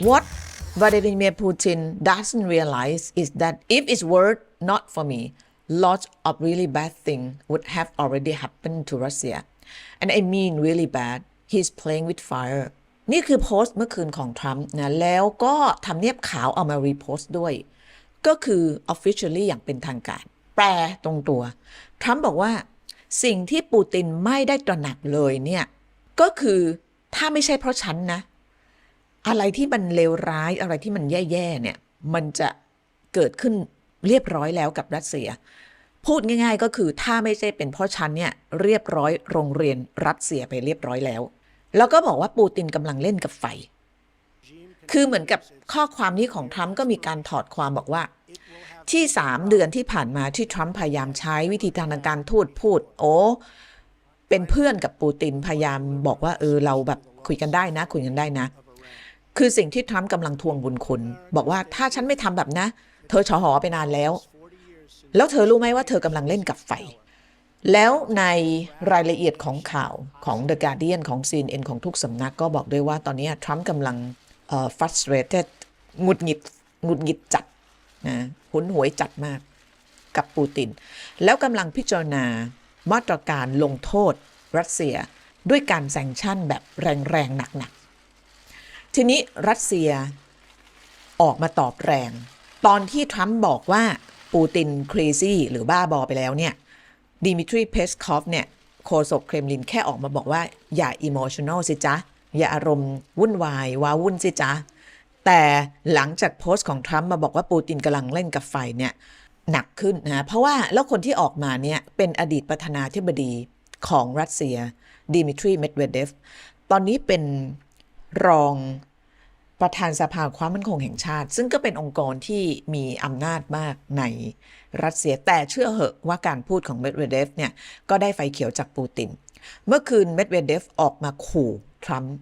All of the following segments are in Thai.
What Vladimir Putin doesn't realize is that if it were not for me, lots of really bad things would have already happened to Russia. And I mean really bad. He's playing with fire. นี่คือโพสต์เมื่อคืนของทรัมป์นะ แล้วก็ทำเนียบขาวเอามารีโพสต์ด้วย ก็คือ officially อย่างเป็นทางการ แปลตรงตัว ทรัมป์บอกว่าสิ่งที่ปูตินไม่ได้ตระหนักเลยเนี่ย ก็คือถ้าไม่ใช่เพราะฉันนะ อะไรที่มันเลวร้ายอะไรที่มันแย่ๆเนี่ยมันจะเกิดขึ้นเรียบร้อยแล้วกับรัสเซีย พูดง่าย ๆ ก็คือถ้าไม่ใช่เป็นเพราะฉันเนี่ยเรียบร้อยโรงเรียนรัสเซียไปเรียบร้อยแล้ว แล้วก็บอกว่าปูตินกำลังเล่นกับไฟ คือเหมือนกับข้อความนี้ของทรัมป์ก็มีการถอดความบอกว่า ที่สามเดือนที่ผ่านมาที่ทรัมป์พยายามใช้วิธีทางการทูตพูด โอ้เป็นเพื่อนกับปูตินพยายามบอกว่าเออเราแบบคุยกันได้นะ คุยกันได้นะ คือสิ่งที่ทรัมป์กำลังทวงบุญคุณ บอกว่าถ้าฉันไม่ทำแบบนะ เธอฉอหอไปนานแล้ว แล้วเธอรู้ไหมว่าเธอกำลังเล่นกับไฟ แล้วในรายละเอียดของข่าวของ The Guardian ของ CNN ของทุกสำนักก็บอกด้วยว่าตอนนี้ทรัมป์กำลังเอ่อ frustrated หงุดหงิดหงุดหงิดจัดนะหุนหวยจัดมากกับปูติน แล้วกำลังพิจารณามาตรการลงโทษรัสเซียด้วยการแซงชั่นแบบแรงๆหนักๆ ทีนี้รัสเซียออกมาตอบแรง ตอนที่ทรัมป์บอกว่าปูติน crazy หรือบ้าบอไปแล้วเนี่ยดิมิทรีเพสคอฟเนี่ยโฆษกเครมลินแค่ออกมาบอกว่าอย่าอิโมชัน a ลสิจ๊ะ อย่าอารมณ์วุ่นวาย ว้าวุ่นสิจ๊ะ แต่หลังจากโพสต์ของทรัมป์มาบอกว่าปูตินกำลังเล่นกับไฟเนี่ยหนักขึ้นนะเพราะว่าแล้วคนที่ออกมาเนี่ยเป็นอดีตประธานาธิบดีของรัสเซียดิมิทรีเมดเวเดฟตอนนี้เป็น รองประธานสภาความมั่นคงแห่งชาติ ซึ่งก็เป็นองค์กรที่มีอำนาจมากในรัสเซียแต่เชื่อเหอะว่าการพูดของเมดเวเดฟเนี่ย ก็ได้ไฟเขียวจากปูติน เมื่อคืนเมดเวเดฟออกมาขู่ทรัมป์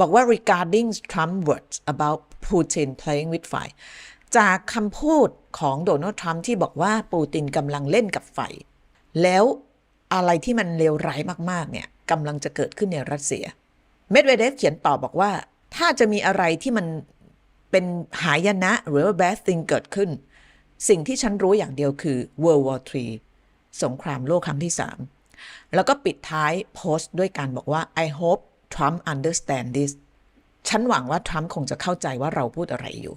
บอกว่า regarding Trump words about Putin playing with fire จากคำพูดของโดนัลด์ทรัมป์ที่บอกว่าปูตินกำลังเล่นกับไฟ แล้วอะไรที่มันเลวร้ายมากๆเนี่ยกำลังจะเกิดขึ้นในรัสเซีย เมดเวเดฟเขียนต่อบอกว่า ถ้าจะมีอะไรที่มันเป็นหายนะหรือว่า bad thing เกิดขึ้น สิ่งที่ฉันรู้อย่างเดียวคือ World War 3 สงครามโลกครั้งที่ 3 แล้วก็ปิดท้ายโพสต์ด้วยการบอกว่า I hope Trump understand this ฉันหวังว่าทรัมป์คงจะเข้าใจว่าเราพูดอะไรอยู่